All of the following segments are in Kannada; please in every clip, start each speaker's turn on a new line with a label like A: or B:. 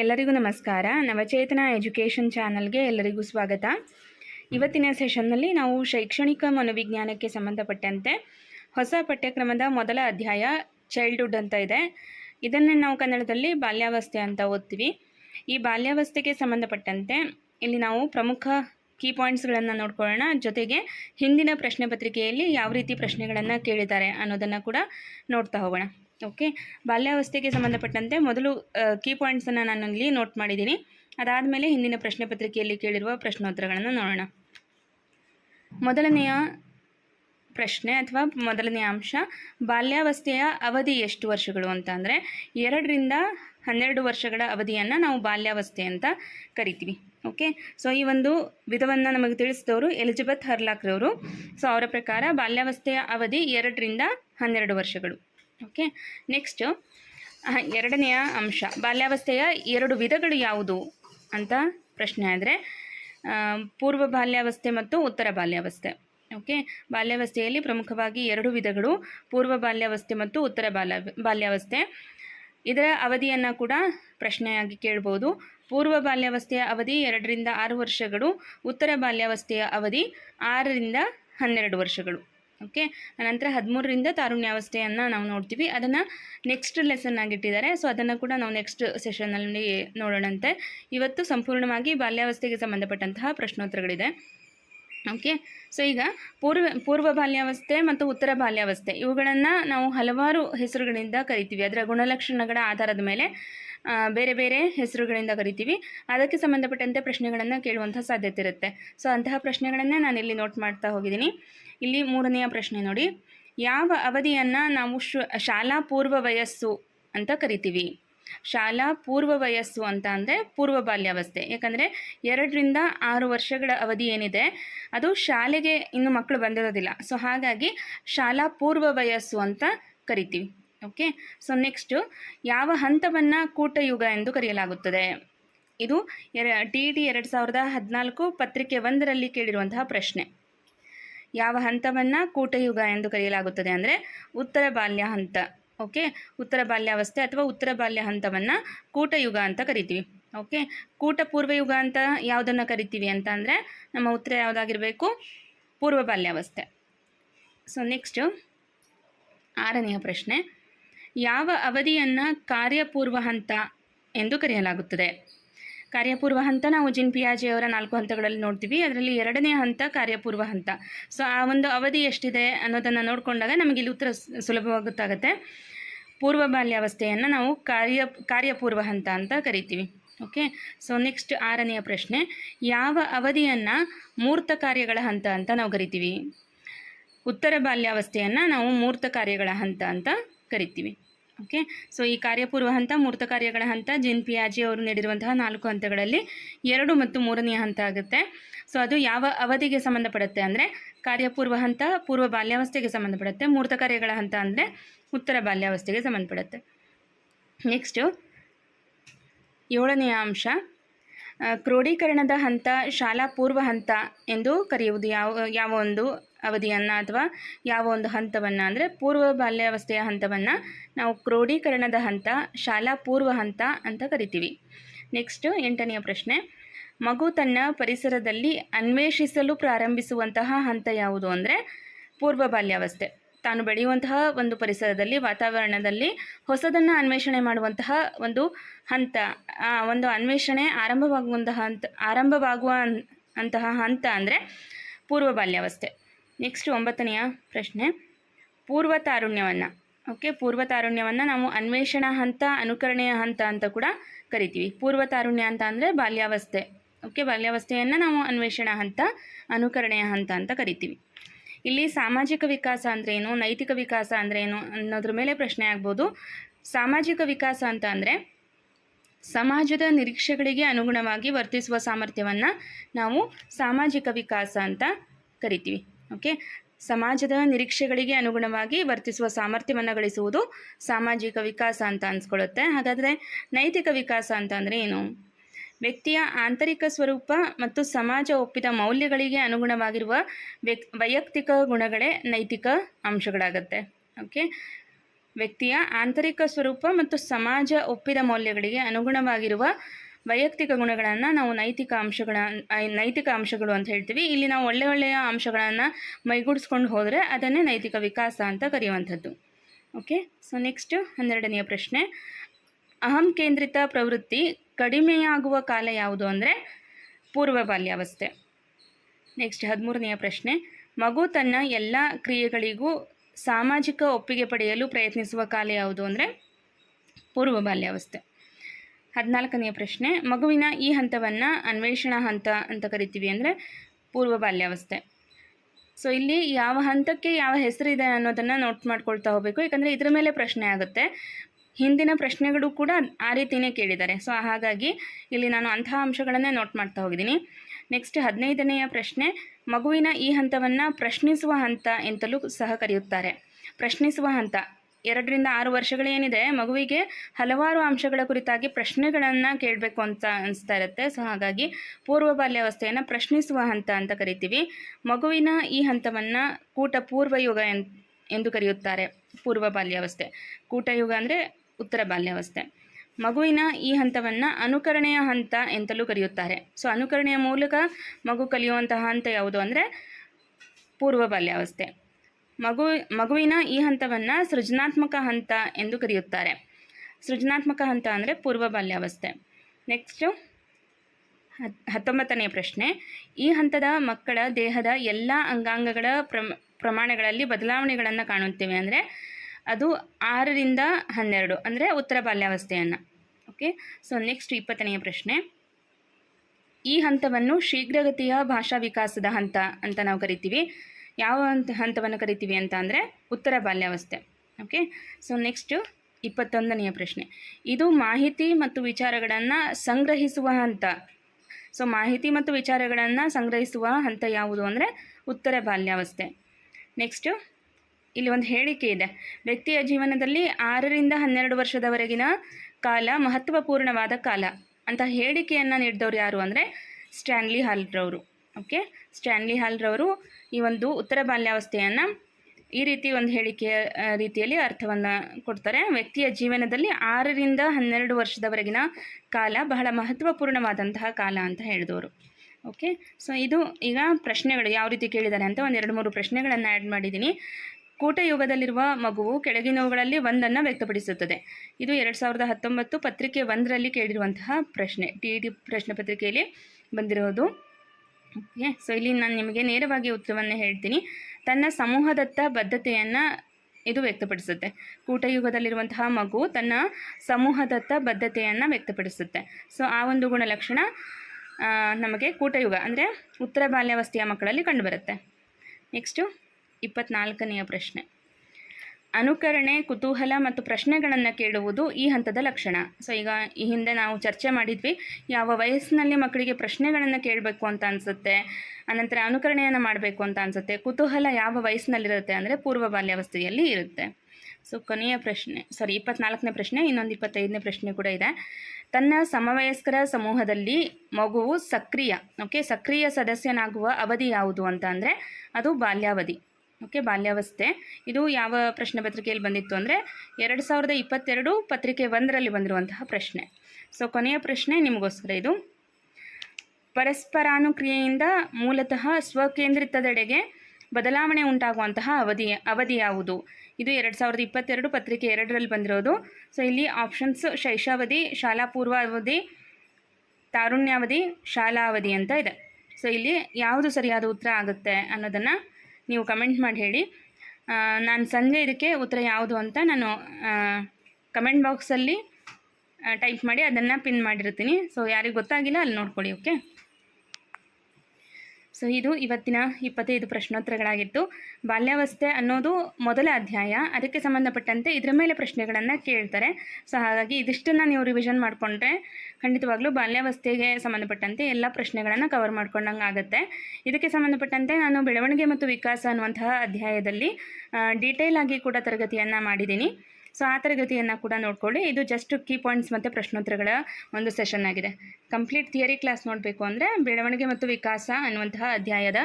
A: ಎಲ್ಲರಿಗೂ ನಮಸ್ಕಾರ. ನವಚೇತನ ಎಜುಕೇಷನ್ ಚಾನಲ್ಗೆ ಎಲ್ಲರಿಗೂ ಸ್ವಾಗತ. ಇವತ್ತಿನ ಸೆಷನ್ನಲ್ಲಿ ನಾವು ಶೈಕ್ಷಣಿಕ ಮನೋವಿಜ್ಞಾನಕ್ಕೆ ಸಂಬಂಧಪಟ್ಟಂತೆ ಹೊಸ ಪಠ್ಯಕ್ರಮದ ಮೊದಲ ಅಧ್ಯಾಯ ಚೈಲ್ಡ್ಹುಡ್ ಅಂತ ಇದೆ. ಇದನ್ನೇ ನಾವು ಕನ್ನಡದಲ್ಲಿ ಬಾಲ್ಯಾವಸ್ಥೆ ಅಂತ ಓದ್ತೀವಿ. ಈ ಬಾಲ್ಯಾವಸ್ಥೆಗೆ ಸಂಬಂಧಪಟ್ಟಂತೆ ಇಲ್ಲಿ ನಾವು ಪ್ರಮುಖ ಕೀ ಪಾಯಿಂಟ್ಸ್ಗಳನ್ನು ನೋಡ್ಕೊಳ್ಳೋಣ. ಜೊತೆಗೆ ಹಿಂದಿನ ಪ್ರಶ್ನೆ ಪತ್ರಿಕೆಯಲ್ಲಿ ಯಾವ ರೀತಿ ಪ್ರಶ್ನೆಗಳನ್ನು ಕೇಳಿದ್ದಾರೆ ಅನ್ನೋದನ್ನು ಕೂಡ ನೋಡ್ತಾ ಹೋಗೋಣ. ಓಕೆ? ಬಾಲ್ಯಾವಸ್ಥೆಗೆ ಸಂಬಂಧಪಟ್ಟಂತೆ ಮೊದಲು ಕೀ ಪಾಯಿಂಟ್ಸನ್ನು ನಾನು ಇಲ್ಲಿ ನೋಟ್ ಮಾಡಿದ್ದೀನಿ. ಅದಾದಮೇಲೆ ಹಿಂದಿನ ಪ್ರಶ್ನೆ ಪತ್ರಿಕೆಯಲ್ಲಿ ಕೇಳಿರುವ ಪ್ರಶ್ನೋತ್ತರಗಳನ್ನು ನೋಡೋಣ. ಮೊದಲನೆಯ ಪ್ರಶ್ನೆ ಅಥವಾ ಮೊದಲನೆಯ ಅಂಶ, ಬಾಲ್ಯಾವಸ್ಥೆಯ ಅವಧಿ ಎಷ್ಟು ವರ್ಷಗಳು ಅಂತ ಅಂದರೆ, ಎರಡರಿಂದ ಹನ್ನೆರಡು ವರ್ಷಗಳ ಅವಧಿಯನ್ನು ನಾವು ಬಾಲ್ಯಾವಸ್ಥೆ ಅಂತ ಕರಿತೀವಿ. ಓಕೆ? ಸೊ ಈ ಒಂದು ವಿಧವನ್ನು ನಮಗೆ ತಿಳಿಸಿದವರು ಎಲಿಜಬೆತ್ ಹರ್ಲಾಕ್ರವರು. ಸೊ ಅವರ ಪ್ರಕಾರ ಬಾಲ್ಯಾವಸ್ಥೆಯ ಅವಧಿ ಎರಡರಿಂದ ಹನ್ನೆರಡು ವರ್ಷಗಳು. ಓಕೆ ನೆಕ್ಸ್ಟ್ ಎರಡನೆಯ ಅಂಶ. ಬಾಲ್ಯಾವಸ್ಥೆಯ ಎರಡು ವಿಧಗಳು ಯಾವುದು ಅಂತ ಪ್ರಶ್ನೆ ಆದರೆ ಪೂರ್ವ ಬಾಲ್ಯಾವಸ್ಥೆ ಮತ್ತು ಉತ್ತರ ಬಾಲ್ಯಾವಸ್ಥೆ. ಓಕೆ ಬಾಲ್ಯಾವಸ್ಥೆಯಲ್ಲಿ ಪ್ರಮುಖವಾಗಿ ಎರಡು ವಿಧಗಳು, ಪೂರ್ವ ಬಾಲ್ಯಾವಸ್ಥೆ ಮತ್ತು ಉತ್ತರ ಬಾಲ್ಯ ಬಾಲ್ಯಾವಸ್ಥೆ. ಇದರ ಅವಧಿಯನ್ನು ಕೂಡ ಪ್ರಶ್ನೆಯಾಗಿ ಕೇಳ್ಬೋದು. ಪೂರ್ವ ಬಾಲ್ಯಾವಸ್ಥೆಯ ಅವಧಿ ಎರಡರಿಂದ ಆರು ವರ್ಷಗಳು, ಉತ್ತರ ಬಾಲ್ಯಾವಸ್ಥೆಯ ಅವಧಿ ಆರರಿಂದ ಹನ್ನೆರಡು ವರ್ಷಗಳು. ಓಕೆ ನಂತರ ಹದಿಮೂರರಿಂದ ತಾರುಣ್ಯಾವಸ್ಥೆಯನ್ನು ನಾವು ನೋಡ್ತೀವಿ. ಅದನ್ನು ನೆಕ್ಸ್ಟ್ ಲೆಸನ್ ಆಗಿಟ್ಟಿದ್ದಾರೆ ಸೊ ಅದನ್ನು ಕೂಡ ನಾವು ನೆಕ್ಸ್ಟ್ ಸೆಷನ್ನಲ್ಲಿ ನೋಡೋಣಂತೆ. ಇವತ್ತು ಸಂಪೂರ್ಣವಾಗಿ ಬಾಲ್ಯಾವಸ್ಥೆಗೆ ಸಂಬಂಧಪಟ್ಟಂತಹ ಪ್ರಶ್ನೋತ್ತರಗಳಿದೆ. ಓಕೆ ಸೊ ಈಗ ಪೂರ್ವ ಪೂರ್ವ ಬಾಲ್ಯಾವಸ್ಥೆ ಮತ್ತು ಉತ್ತರ ಬಾಲ್ಯಾವಸ್ಥೆ. ಇವುಗಳನ್ನು ನಾವು ಹಲವಾರು ಹೆಸರುಗಳಿಂದ ಕರಿತೀವಿ. ಅದರ ಗುಣಲಕ್ಷಣಗಳ ಆಧಾರದ ಮೇಲೆ ಬೇರೆ ಬೇರೆ ಹೆಸರುಗಳಿಂದ ಕರಿತೀವಿ. ಅದಕ್ಕೆ ಸಂಬಂಧಪಟ್ಟಂತೆ ಪ್ರಶ್ನೆಗಳನ್ನು ಕೇಳುವಂಥ ಸಾಧ್ಯತೆ ಇರುತ್ತೆ. ಸೊ ಅಂತಹ ಪ್ರಶ್ನೆಗಳನ್ನೇ ನಾನು ಇಲ್ಲಿ ನೋಟ್ ಮಾಡ್ತಾ ಹೋಗಿದ್ದೀನಿ. ಇಲ್ಲಿ ಮೂರನೆಯ ಪ್ರಶ್ನೆ ನೋಡಿ. ಯಾವ ಅವಧಿಯನ್ನು ನಾವು ಶಾಲಾ ಪೂರ್ವ ವಯಸ್ಸು ಅಂತ ಕರಿತೀವಿ. ಶಾಲಾ ಪೂರ್ವ ವಯಸ್ಸು ಅಂತ ಅಂದರೆ ಪೂರ್ವ ಬಾಲ್ಯಾವಸ್ಥೆ. ಯಾಕಂದರೆ ಎರಡರಿಂದ ಆರು ವರ್ಷಗಳ ಅವಧಿ ಏನಿದೆ, ಅದು ಶಾಲೆಗೆ ಇನ್ನು ಮಕ್ಕಳು ಬಂದಿರೋದಿಲ್ಲ. ಸೊ ಹಾಗಾಗಿ ಶಾಲಾ ಪೂರ್ವ ವಯಸ್ಸು ಅಂತ ಕರಿತೀವಿ. ಓಕೆ ಸೊ ನೆಕ್ಸ್ಟು ಯಾವ ಹಂತವನ್ನು ಕೂಟಯುಗ ಎಂದು ಕರೆಯಲಾಗುತ್ತದೆ? ಇದು ಎರ ಟಿ ಟಿ ಎರಡು ಸಾವಿರದ ಹದಿನಾಲ್ಕು ಪತ್ರಿಕೆ ಒಂದರಲ್ಲಿ ಕೇಳಿರುವಂತಹ ಪ್ರಶ್ನೆ. ಯಾವ ಹಂತವನ್ನು ಕೂಟಯುಗ ಎಂದು ಕರೆಯಲಾಗುತ್ತದೆ ಅಂದರೆ ಉತ್ತರ ಬಾಲ್ಯ ಹಂತ. ಓಕೆ? ಉತ್ತರ ಬಾಲ್ಯಾವಸ್ಥೆ ಅಥವಾ ಉತ್ತರ ಬಾಲ್ಯ ಹಂತವನ್ನು ಕೂಟಯುಗ ಅಂತ ಕರಿತೀವಿ. ಓಕೆ? ಕೂಟ ಪೂರ್ವಯುಗ ಅಂತ ಯಾವುದನ್ನು ಕರಿತೀವಿ ಅಂತ ಅಂದರೆ ನಮ್ಮ ಉತ್ತರ ಯಾವುದಾಗಿರಬೇಕು? ಪೂರ್ವ ಬಾಲ್ಯಾವಸ್ಥೆ ಸೊ ನೆಕ್ಸ್ಟು ಆರನೆಯ ಪ್ರಶ್ನೆ. ಯಾವ ಅವಧಿಯನ್ನು ಕಾರ್ಯಪೂರ್ವ ಹಂತ ಎಂದು ಕರೆಯಲಾಗುತ್ತದೆ. ಕಾರ್ಯಪೂರ್ವ ಹಂತ ನಾವು ಜಿನ್ ಪಿಯಾಜೆಯವರ ನಾಲ್ಕು ಹಂತಗಳಲ್ಲಿ ನೋಡ್ತೀವಿ. ಅದರಲ್ಲಿ ಎರಡನೇ ಹಂತ ಕಾರ್ಯಪೂರ್ವ ಹಂತ. ಸೊ, ಆ ಒಂದು ಅವಧಿ ಎಷ್ಟಿದೆ ಅನ್ನೋದನ್ನು ನೋಡಿಕೊಂಡಾಗ ನಮಗೆ ಇಲ್ಲಿ ಉತ್ತರ ಸುಲಭವಾಗುತ್ತಾಗುತ್ತೆ. ಪೂರ್ವ ಬಾಲ್ಯಾವಸ್ಥೆಯನ್ನು ನಾವು ಕಾರ್ಯ, ಕಾರ್ಯಪೂರ್ವ ಹಂತ ಅಂತ ಕರಿತೀವಿ. ಓಕೆ? ಸೊ, ನೆಕ್ಸ್ಟ್ ಆರನೆಯ ಪ್ರಶ್ನೆ. ಯಾವ ಅವಧಿಯನ್ನು ಮೂರ್ತ ಕಾರ್ಯಗಳ ಹಂತ ಅಂತ ನಾವು ಕರಿತೀವಿ? ಉತ್ತರ ಬಾಲ್ಯಾವಸ್ಥೆಯನ್ನು ನಾವು ಮೂರ್ತ ಕಾರ್ಯಗಳ ಹಂತ ಅಂತ ಕರಿತೀವಿ. ಓಕೆ ಸೊ ಈ ಕಾರ್ಯಪೂರ್ವ ಹಂತ, ಮೂರ್ತ ಕಾರ್ಯಗಳ ಹಂತ, ಜಿನ್ ಪಿಯಾಜಿ ಅವರು ನೀಡಿರುವಂತಹ ನಾಲ್ಕು ಹಂತಗಳಲ್ಲಿ ಎರಡು ಮತ್ತು ಮೂರನೆಯ ಹಂತ ಆಗುತ್ತೆ. ಸೊ ಅದು ಯಾವ ಅವಧಿಗೆ ಸಂಬಂಧಪಡುತ್ತೆ ಅಂದರೆ ಕಾರ್ಯಪೂರ್ವ ಹಂತ, ಪೂರ್ವ ಬಾಲ್ಯಾವಸ್ಥೆಗೆ ಸಂಬಂಧಪಡುತ್ತೆ. ಮೂರ್ತ ಕಾರ್ಯಗಳ ಹಂತ ಅಂದರೆ ಉತ್ತರ ಬಾಲ್ಯಾವಸ್ಥೆಗೆ ಸಂಬಂಧಪಡುತ್ತೆ. ನೆಕ್ಸ್ಟು ಏಳನೆಯ ಅಂಶ ಕ್ರೋಢೀಕರಣದ ಹಂತ, ಶಾಲಾ ಪೂರ್ವ ಹಂತ ಎಂದು ಕರೆಯುವುದು ಯಾವ ಯಾವ ಒಂದು ಅವಧಿಯನ್ನು ಅಥವಾ ಯಾವ ಒಂದು ಹಂತವನ್ನು ಅಂದರೆ ಪೂರ್ವ ಬಾಲ್ಯಾವಸ್ಥೆಯ ಹಂತವನ್ನು ನಾವು ಕ್ರೋಢೀಕರಣದ ಹಂತ, ಶಾಲಾ ಪೂರ್ವ ಹಂತ ಅಂತ ಕರಿತೀವಿ. ನೆಕ್ಸ್ಟು ಎಂಟನೆಯ ಪ್ರಶ್ನೆ, ಮಗು ತನ್ನ ಪರಿಸರದಲ್ಲಿ ಅನ್ವೇಷಿಸಲು ಪ್ರಾರಂಭಿಸುವಂತಹ ಹಂತ ಯಾವುದು ಅಂದರೆ ಪೂರ್ವ ಬಾಲ್ಯಾವಸ್ಥೆ. ತಾನು ಬೆಳೆಯುವಂತಹ ಒಂದು ಪರಿಸರದಲ್ಲಿ, ವಾತಾವರಣದಲ್ಲಿ ಹೊಸದನ್ನು ಅನ್ವೇಷಣೆ ಮಾಡುವಂತಹ ಒಂದು ಹಂತ ಒಂದು ಅನ್ವೇಷಣೆ ಆರಂಭವಾಗುವಂತಹ ಹಂತ, ಆರಂಭವಾಗುವ ಅಂತಹ ಹಂತ ಅಂದರೆ ಪೂರ್ವ ಬಾಲ್ಯಾವಸ್ಥೆ. ನೆಕ್ಸ್ಟ್ ಒಂಬತ್ತನೆಯ ಪ್ರಶ್ನೆ. ಪೂರ್ವ ತಾರುಣ್ಯವನ್ನು ಓಕೆ ಪೂರ್ವ ತಾರುಣ್ಯವನ್ನು ನಾವು ಅನ್ವೇಷಣಾ ಹಂತ, ಅನುಕರಣೆಯ ಹಂತ ಅಂತ ಕೂಡ ಕರಿತೀವಿ. ಪೂರ್ವ ತಾರುಣ್ಯ ಅಂತ ಅಂದರೆ ಬಾಲ್ಯಾವಸ್ಥೆ. ಓಕೆ ಬಾಲ್ಯಾವಸ್ಥೆಯನ್ನು ನಾವು ಅನ್ವೇಷಣಾ ಹಂತ, ಅನುಕರಣೆಯ ಹಂತ ಅಂತ ಕರಿತೀವಿ. ಇಲ್ಲಿ ಸಾಮಾಜಿಕ ವಿಕಾಸ ಅಂದ್ರೇನು ನೈತಿಕ ವಿಕಾಸ ಅಂದ್ರೇನು ಅನ್ನೋದ್ರ ಮೇಲೆ ಪ್ರಶ್ನೆ ಆಗ್ಬೋದು. ಸಾಮಾಜಿಕ ವಿಕಾಸ ಅಂತ ಅಂದರೆ ಸಮಾಜದ ನಿರೀಕ್ಷೆಗಳಿಗೆ ಅನುಗುಣವಾಗಿ ವರ್ತಿಸುವ ಸಾಮರ್ಥ್ಯವನ್ನು ನಾವು ಸಾಮಾಜಿಕ ವಿಕಾಸ ಅಂತ ಕರಿತೀವಿ. ಓಕೆ ಸಮಾಜದ ನಿರೀಕ್ಷೆಗಳಿಗೆ ಅನುಗುಣವಾಗಿ ವರ್ತಿಸುವ ಸಾಮರ್ಥ್ಯವನ್ನು ಗಳಿಸುವುದು ಸಾಮಾಜಿಕ ವಿಕಾಸ ಅಂತ ಅನ್ಸ್ಕೊಳ್ಳುತ್ತೆ ಹಾಗಾದರೆ ನೈತಿಕ ವಿಕಾಸ ಅಂತ ಅಂದರೆ ಏನು? ವ್ಯಕ್ತಿಯ ಆಂತರಿಕ ಸ್ವರೂಪ ಮತ್ತು ಸಮಾಜ ಒಪ್ಪಿದ ಮೌಲ್ಯಗಳಿಗೆ ಅನುಗುಣವಾಗಿರುವ ವ್ಯಕ್, ವೈಯಕ್ತಿಕ ಗುಣಗಳೇ ನೈತಿಕ ಅಂಶಗಳಾಗತ್ತೆ. ಓಕೆ ವ್ಯಕ್ತಿಯ ಆಂತರಿಕ ಸ್ವರೂಪ ಮತ್ತು ಸಮಾಜ ಒಪ್ಪಿದ ಮೌಲ್ಯಗಳಿಗೆ ಅನುಗುಣವಾಗಿರುವ ವೈಯಕ್ತಿಕ ಗುಣಗಳನ್ನು ನಾವು ನೈತಿಕ ಅಂಶಗಳ ನೈತಿಕ ಅಂಶಗಳು ಅಂತ ಹೇಳ್ತೀವಿ. ಇಲ್ಲಿ ನಾವು ಒಳ್ಳೆ ಒಳ್ಳೆಯ ಅಂಶಗಳನ್ನು ಮೈಗೂಡಿಸ್ಕೊಂಡು ಹೋದರೆ ಅದನ್ನೇ ನೈತಿಕ ವಿಕಾಸ ಅಂತ ಕರೆಯುವಂಥದ್ದು. ಓಕೆ? ಸೊ ನೆಕ್ಸ್ಟ್ ಹನ್ನೆರಡನೆಯ ಪ್ರಶ್ನೆ. ಅಹಂ ಕೇಂದ್ರಿತ ಪ್ರವೃತ್ತಿ ಕಡಿಮೆಯಾಗುವ ಕಾಲ ಯಾವುದು ಅಂದರೆ ಪೂರ್ವ ಬಾಲ್ಯಾವಸ್ಥೆ. ನೆಕ್ಸ್ಟ್ ಹದಿಮೂರನೆಯ ಪ್ರಶ್ನೆ. ಮಗು ತನ್ನ ಎಲ್ಲ ಕ್ರಿಯೆಗಳಿಗೂ ಸಾಮಾಜಿಕ ಒಪ್ಪಿಗೆ ಪಡೆಯಲು ಪ್ರಯತ್ನಿಸುವ ಕಾಲ ಯಾವುದು ಅಂದರೆ ಪೂರ್ವ ಬಾಲ್ಯಾವಸ್ಥೆ. ಹದಿನಾಲ್ಕನೆಯ ಪ್ರಶ್ನೆ, ಮಗುವಿನ ಈ ಹಂತವನ್ನು ಅನ್ವೇಷಣಾ ಹಂತ ಅಂತ ಕರಿತೀವಿ ಅಂದರೆ ಪೂರ್ವ ಬಾಲ್ಯಾವಸ್ಥೆ. ಸೊ ಇಲ್ಲಿ ಯಾವ ಹಂತಕ್ಕೆ ಯಾವ ಹೆಸರಿದೆ ಅನ್ನೋದನ್ನು ನೋಟ್ ಮಾಡ್ಕೊಳ್ತಾ ಹೋಗಬೇಕು. ಯಾಕಂದರೆ ಇದರ ಮೇಲೆ ಪ್ರಶ್ನೆ ಆಗುತ್ತೆ. ಹಿಂದಿನ ಪ್ರಶ್ನೆಗಳು ಕೂಡ ಆ ರೀತಿಯೇ ಕೇಳಿದ್ದಾರೆ. ಸೊ ಹಾಗಾಗಿ ಇಲ್ಲಿ ನಾನು ಅಂತಹ ಅಂಶಗಳನ್ನೇ ನೋಟ್ ಮಾಡ್ತಾ ಹೋಗಿದ್ದೀನಿ. ನೆಕ್ಸ್ಟ್ ಹದಿನೈದನೆಯ ಪ್ರಶ್ನೆ, ಮಗುವಿನ ಈ ಹಂತವನ್ನು ಪ್ರಶ್ನಿಸುವ ಹಂತ ಎಂತಲೂ ಸಹ ಕರೆಯುತ್ತಾರೆ. ಪ್ರಶ್ನಿಸುವ ಹಂತ. ಎರಡರಿಂದ ಆರು ವರ್ಷಗಳೇನಿದೆ, ಮಗುವಿಗೆ ಹಲವಾರು ಅಂಶಗಳ ಕುರಿತಾಗಿ ಪ್ರಶ್ನೆಗಳನ್ನು ಕೇಳಬೇಕು ಅಂತ ಅನಿಸ್ತಾ ಇರುತ್ತೆ. ಸೊ, ಹಾಗಾಗಿ ಪೂರ್ವ ಬಾಲ್ಯಾವಸ್ಥೆಯನ್ನು ಪ್ರಶ್ನಿಸುವ ಹಂತ ಅಂತ ಕರಿತೀವಿ. ಮಗುವಿನ ಈ ಹಂತವನ್ನು ಕೂಟ ಪೂರ್ವಯುಗ ಎನ್, ಎಂದು ಕರೆಯುತ್ತಾರೆ. ಪೂರ್ವ ಬಾಲ್ಯಾವಸ್ಥೆ. ಕೂಟಯುಗ ಅಂದರೆ ಉತ್ತರ ಬಾಲ್ಯಾವಸ್ಥೆ. ಮಗುವಿನ ಈ ಹಂತವನ್ನು ಅನುಕರಣೆಯ ಹಂತ ಎಂತಲೂ ಕರೆಯುತ್ತಾರೆ. ಸೊ, ಅನುಕರಣೆಯ ಮೂಲಕ ಮಗು ಕಲಿಯುವಂತಹ ಹಂತ ಯಾವುದು ಅಂದರೆ ಪೂರ್ವ ಬಾಲ್ಯಾವಸ್ಥೆ. ಮಗು, ಮಗುವಿನ ಈ ಹಂತವನ್ನು ಸೃಜನಾತ್ಮಕ ಹಂತ ಎಂದು ಕರೆಯುತ್ತಾರೆ. ಸೃಜನಾತ್ಮಕ ಹಂತ ಅಂದರೆ ಪೂರ್ವ ಬಾಲ್ಯಾವಸ್ಥೆ. ನೆಕ್ಸ್ಟು ಹತ್ ಹತ್ತೊಂಬತ್ತನೆಯ ಪ್ರಶ್ನೆ. ಈ ಹಂತದ ಮಕ್ಕಳ ದೇಹದ ಎಲ್ಲ ಅಂಗಾಂಗಗಳ ಪ್ರಮ, ಪ್ರಮಾಣಗಳಲ್ಲಿ ಬದಲಾವಣೆಗಳನ್ನು ಕಾಣುತ್ತೇವೆ ಅಂದರೆ ಅದು ಆರರಿಂದ ಹನ್ನೆರಡು ಅಂದರೆ ಉತ್ತರ ಬಾಲ್ಯಾವಸ್ಥೆಯನ್ನು. ಓಕೆ ಸೊ ನೆಕ್ಸ್ಟ್ ಇಪ್ಪತ್ತನೆಯ ಪ್ರಶ್ನೆ. ಈ ಹಂತವನ್ನು ಶೀಘ್ರಗತಿಯ ಭಾಷಾ ವಿಕಾಸದ ಹಂತ ಅಂತ ನಾವು ಕರಿತೀವಿ. ಯಾವ ಹಂತ ಹಂತವನ್ನು ಕರಿತೀವಿ ಅಂತ ಅಂದರೆ ಉತ್ತರ ಬಾಲ್ಯಾವಸ್ಥೆ. ಓಕೆ ಸೊ ನೆಕ್ಸ್ಟು ಇಪ್ಪತ್ತೊಂದನೆಯ ಪ್ರಶ್ನೆ. ಇದು ಮಾಹಿತಿ ಮತ್ತು ವಿಚಾರಗಳನ್ನು ಸಂಗ್ರಹಿಸುವ ಹಂತ. ಸೊ ಮಾಹಿತಿ ಮತ್ತು ವಿಚಾರಗಳನ್ನು ಸಂಗ್ರಹಿಸುವ ಹಂತ ಯಾವುದು ಅಂದರೆ ಉತ್ತರ ಬಾಲ್ಯಾವಸ್ಥೆ. ನೆಕ್ಸ್ಟು ಇಲ್ಲಿ ಒಂದು ಹೇಳಿಕೆ ಇದೆ. ವ್ಯಕ್ತಿಯ ಜೀವನದಲ್ಲಿ ಆರರಿಂದ ಹನ್ನೆರಡು ವರ್ಷದವರೆಗಿನ ಕಾಲ ಮಹತ್ವಪೂರ್ಣವಾದ ಕಾಲ ಅಂತ ಹೇಳಿಕೆಯನ್ನು ನೀಡಿದವರು ಯಾರು ಅಂದರೆ ಸ್ಟ್ಯಾನ್ಲಿ ಹಾಲ್ರವರು ಓಕೆ? ಸ್ಟ್ಯಾನ್ಲಿ ಹಾಲ್ರವರು ಈ ಒಂದು ಉತ್ತರ ಬಾಲ್ಯಾವಸ್ಥೆಯನ್ನು ಈ ರೀತಿ ಒಂದು ಹೇಳಿಕೆಯ ರೀತಿಯಲ್ಲಿ ಅರ್ಥವನ್ನು ಕೊಡ್ತಾರೆ. ವ್ಯಕ್ತಿಯ ಜೀವನದಲ್ಲಿ ಆರರಿಂದ ಹನ್ನೆರಡು ವರ್ಷದವರೆಗಿನ ಕಾಲ ಬಹಳ ಮಹತ್ವಪೂರ್ಣವಾದಂತಹ ಕಾಲ ಅಂತ ಹೇಳಿದವರು. ಓಕೆ? ಸೊ, ಇದು ಈಗ ಪ್ರಶ್ನೆಗಳು ಯಾವ ರೀತಿ ಕೇಳಿದ್ದಾರೆ ಅಂತ ಒಂದು ಎರಡು ಮೂರು ಪ್ರಶ್ನೆಗಳನ್ನು ಆ್ಯಡ್ ಮಾಡಿದ್ದೀನಿ. ಕೂಟಯುಗದಲ್ಲಿರುವ ಮಗುವು ಕೆಳಗಿನವುಗಳಲ್ಲಿ ಒಂದನ್ನು ವ್ಯಕ್ತಪಡಿಸುತ್ತದೆ. ಇದು ಎರಡು ಸಾವಿರದ ಹತ್ತೊಂಬತ್ತು ಪತ್ರಿಕೆ ಒಂದರಲ್ಲಿ ಕೇಳಿರುವಂತಹ ಪ್ರಶ್ನೆ. ಟಿ ಡಿ ಪ್ರಶ್ನೆ ಪತ್ರಿಕೆಯಲ್ಲಿ ಬಂದಿರೋದು. ಓಕೆ ಸೊ ಇಲ್ಲಿ ನಾನು ನಿಮಗೆ ನೇರವಾಗಿ ಉತ್ತರವನ್ನು ಹೇಳ್ತೀನಿ. ತನ್ನ ಸಮೂಹದತ್ತ ಬದ್ಧತೆಯನ್ನು ಇದು ವ್ಯಕ್ತಪಡಿಸುತ್ತೆ. ಕೂಟಯುಗದಲ್ಲಿರುವಂತಹ ಮಗು ತನ್ನ ಸಮೂಹದತ್ತ ಬದ್ಧತೆಯನ್ನು ವ್ಯಕ್ತಪಡಿಸುತ್ತೆ. ಸೊ ಆ ಒಂದು ಗುಣಲಕ್ಷಣ ನಮಗೆ ಕೂಟಯುಗ, ಅಂದರೆ ಉತ್ತರ ಬಾಲ್ಯಾವಸ್ಥೆಯ ಮಕ್ಕಳಲ್ಲಿ ಕಂಡುಬರುತ್ತೆ. ನೆಕ್ಸ್ಟು ಇಪ್ಪತ್ನಾಲ್ಕನೆಯ ಪ್ರಶ್ನೆ. ಅನುಕರಣೆ, ಕುತೂಹಲ ಮತ್ತು ಪ್ರಶ್ನೆಗಳನ್ನು ಕೇಳುವುದು ಈ ಹಂತದ ಲಕ್ಷಣ. ಸೊ ಈಗ ಈ ಹಿಂದೆ ನಾವು ಚರ್ಚೆ ಮಾಡಿದ್ವಿ, ಯಾವ ವಯಸ್ಸಿನಲ್ಲಿ ಮಕ್ಕಳಿಗೆ ಪ್ರಶ್ನೆಗಳನ್ನು ಕೇಳಬೇಕು ಅಂತ ಅನಿಸುತ್ತೆ, ಅನಂತರ ಅನುಕರಣೆಯನ್ನು ಮಾಡಬೇಕು ಅಂತ ಅನಿಸುತ್ತೆ, ಕುತೂಹಲ ಯಾವ ವಯಸ್ಸಿನಲ್ಲಿರುತ್ತೆ ಅಂದರೆ ಪೂರ್ವ ಬಾಲ್ಯಾವಸ್ಥೆಯಲ್ಲಿ ಇರುತ್ತೆ. ಸೊ ಕೊನೆಯ ಪ್ರಶ್ನೆ ಸಾರಿ ಇಪ್ಪತ್ನಾಲ್ಕನೇ ಪ್ರಶ್ನೆ, ಇನ್ನೊಂದು ಇಪ್ಪತ್ತೈದನೇ ಪ್ರಶ್ನೆ ಕೂಡ ಇದೆ. ತನ್ನ ಸಮವಯಸ್ಕರ ಸಮೂಹದಲ್ಲಿ ಮಗುವು ಸಕ್ರಿಯ ಓಕೆ ಸಕ್ರಿಯ ಸದಸ್ಯನಾಗುವ ಅವಧಿ ಯಾವುದು ಅಂತ ಅಂದರೆ ಅದು ಬಾಲ್ಯಾವಧಿ. ಓಕೆ, ಬಾಲ್ಯಾವಸ್ಥೆ. ಇದು ಯಾವ ಪ್ರಶ್ನೆ ಪತ್ರಿಕೆಯಲ್ಲಿ ಬಂದಿತ್ತು ಅಂದರೆ ಎರಡು ಸಾವಿರದ ಇಪ್ಪತ್ತೆರಡು ಪತ್ರಿಕೆ ಒಂದರಲ್ಲಿ ಬಂದಿರುವಂತಹ ಪ್ರಶ್ನೆ. ಸೊ ಕೊನೆಯ ಪ್ರಶ್ನೆ ನಿಮಗೋಸ್ಕರ ಇದು. ಪರಸ್ಪರಾನುಕ್ರಿಯೆಯಿಂದ ಮೂಲತಃ ಸ್ವಕೇಂದ್ರಿತದೆಡೆಗೆ ಬದಲಾವಣೆ ಉಂಟಾಗುವಂತಹ ಅವಧಿ ಅವಧಿ ಯಾವುದು? ಇದು ಎರಡು ಸಾವಿರದ ಇಪ್ಪತ್ತೆರಡು ಪತ್ರಿಕೆ ಎರಡರಲ್ಲಿ ಬಂದಿರೋದು. ಸೊ ಇಲ್ಲಿ ಆಪ್ಷನ್ಸ್ ಶೈಶಾವಧಿ, ಶಾಲಾ ಪೂರ್ವ ಅವಧಿ ತಾರುಣ್ಯಾವಧಿ ಶಾಲಾ ಅವಧಿ ಅಂತ ಇದೆ. ಸೊ ಇಲ್ಲಿ ಯಾವುದು ಸರಿಯಾದ ಉತ್ತರ ಆಗುತ್ತೆ ಅನ್ನೋದನ್ನು ನೀವು ಕಮೆಂಟ್ ಮಾಡಿ ಹೇಳಿ. ನಾನು ಸಂಜೆ ಇದಕ್ಕೆ ಉತ್ತರ ಯಾವುದು ಅಂತ ನಾನು ಕಮೆಂಟ್ ಬಾಕ್ಸಲ್ಲಿ ಟೈಪ್ ಮಾಡಿ ಅದನ್ನು ಪಿನ್ ಮಾಡಿರ್ತೀನಿ. ಸೊ ಯಾರಿಗೆ ಗೊತ್ತಾಗಿಲ್ಲ ಅಲ್ಲಿ ನೋಡ್ಕೊಳ್ಳಿ ಓಕೆ ಸೊ ಇದು ಇವತ್ತಿನ ಇಪ್ಪತ್ತೈದು ಪ್ರಶ್ನೋತ್ತರಗಳಾಗಿತ್ತು. ಬಾಲ್ಯಾವಸ್ಥೆ ಅನ್ನೋದು ಮೊದಲ ಅಧ್ಯಾಯ, ಅದಕ್ಕೆ ಸಂಬಂಧಪಟ್ಟಂತೆ ಇದರ ಮೇಲೆ ಪ್ರಶ್ನೆಗಳನ್ನು ಕೇಳ್ತಾರೆ. ಸೊ ಹಾಗಾಗಿ ಇದಿಷ್ಟನ್ನು ನೀವು ರಿವಿಷನ್ ಮಾಡಿಕೊಂಡ್ರೆ ಖಂಡಿತವಾಗ್ಲೂ ಬಾಲ್ಯಾವಸ್ಥೆಗೆ ಸಂಬಂಧಪಟ್ಟಂತೆ ಎಲ್ಲ ಪ್ರಶ್ನೆಗಳನ್ನು ಕವರ್ ಮಾಡ್ಕೊಂಡಂಗೆ ಆಗುತ್ತೆ. ಇದಕ್ಕೆ ಸಂಬಂಧಪಟ್ಟಂತೆ ನಾನು ಬೆಳವಣಿಗೆ ಮತ್ತು ವಿಕಾಸ ಅನ್ನುವಂತಹ ಅಧ್ಯಾಯದಲ್ಲಿ ಡೀಟೇಲ್ ಆಗಿ ಕೂಡ ತರಗತಿಯನ್ನು ಮಾಡಿದ್ದೀನಿ ಸೊ ಆ ತರಗತಿಯನ್ನು ಕೂಡ ನೋಡ್ಕೊಳ್ಳಿ. ಇದು ಜಸ್ಟ್ ಕೀ ಪಾಯಿಂಟ್ಸ್ ಮತ್ತು ಪ್ರಶ್ನೋತ್ತರಗಳ ಒಂದು ಸೆಷನ್ ಆಗಿದೆ. ಕಂಪ್ಲೀಟ್ ಥಿಯರಿ ಕ್ಲಾಸ್ ನೋಡಬೇಕು ಅಂದರೆ ಬೆಳವಣಿಗೆ ಮತ್ತು ವಿಕಾಸ ಅನ್ನುವಂತಹ ಅಧ್ಯಾಯದ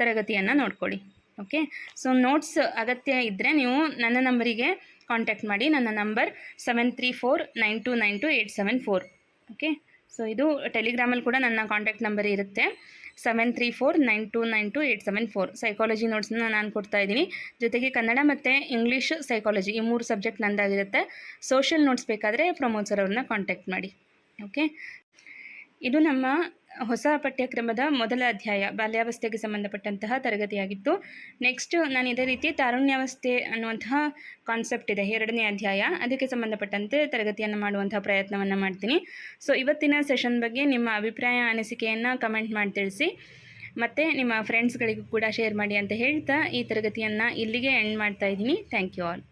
A: ತರಗತಿಯನ್ನು ನೋಡ್ಕೊಳ್ಳಿ. ಓಕೆ ಸೊ ನೋಟ್ಸ್ ಅಗತ್ಯ ಇದ್ದರೆ ನೀವು ನನ್ನ ನಂಬರಿಗೆ ಕಾಂಟ್ಯಾಕ್ಟ್ ಮಾಡಿ. ನನ್ನ number seven three four nine two nine two eight seven four okay so ಇದು ಟೆಲಿಗ್ರಾಮಲ್ಲಿ ಕೂಡ ನನ್ನ ಕಾಂಟ್ಯಾಕ್ಟ್ ನಂಬರ್ ಇರುತ್ತೆ. Seven three four nine two nine two eight seven four psychology ನೋಟ್ಸ್ನ ನಾನು ಕೊಡ್ತಾ ಇದ್ದೀನಿ. ಜೊತೆಗೆ ಕನ್ನಡ ಮತ್ತು ಇಂಗ್ಲೀಷ್ ಸೈಕಾಲಜಿ ಈ ಮೂರು ಸಬ್ಜೆಕ್ಟ್ ನಂದಾಗಿರುತ್ತೆ. ಸೋಷಿಯಲ್ ನೋಟ್ಸ್ ಬೇಕಾದರೆ ಪ್ರಮೋದ್ ಸರ್ ಅವ್ರನ್ನ ಕಾಂಟ್ಯಾಕ್ಟ್ ಮಾಡಿ. ಓಕೆ ಇದು ನಮ್ಮ ಹೊಸ ಪಠ್ಯಕ್ರಮದ ಮೊದಲ ಅಧ್ಯಾಯ ಬಾಲ್ಯಾವಸ್ಥೆಗೆ ಸಂಬಂಧಪಟ್ಟಂತಹ ತರಗತಿಯಾಗಿತ್ತು. ನೆಕ್ಸ್ಟ್ ನಾನು ಇದೇ ರೀತಿ ತಾರುಣ್ಯಾವಸ್ಥೆ ಅನ್ನುವಂತಹ ಕಾನ್ಸೆಪ್ಟ್ ಇದೆ, ಎರಡನೇ ಅಧ್ಯಾಯ. ಅದಕ್ಕೆ ಸಂಬಂಧಪಟ್ಟಂತೆ ತರಗತಿಯನ್ನು ಮಾಡುವಂತಹ ಪ್ರಯತ್ನವನ್ನು ಮಾಡ್ತೀನಿ. ಸೊ ಇವತ್ತಿನ ಸೆಷನ್ ಬಗ್ಗೆ ನಿಮ್ಮ ಅಭಿಪ್ರಾಯ, ಅನಿಸಿಕೆಯನ್ನು ಕಮೆಂಟ್ ಮಾಡಿ ತಿಳಿಸಿ. ಮತ್ತು ನಿಮ್ಮ ಫ್ರೆಂಡ್ಸ್ಗಳಿಗೂ ಕೂಡ ಶೇರ್ ಮಾಡಿ ಅಂತ ಹೇಳ್ತಾ ಈ ತರಗತಿಯನ್ನು ಇಲ್ಲಿಗೆ ಎಂಡ್ ಮಾಡ್ತಾ ಇದ್ದೀನಿ. Thank you all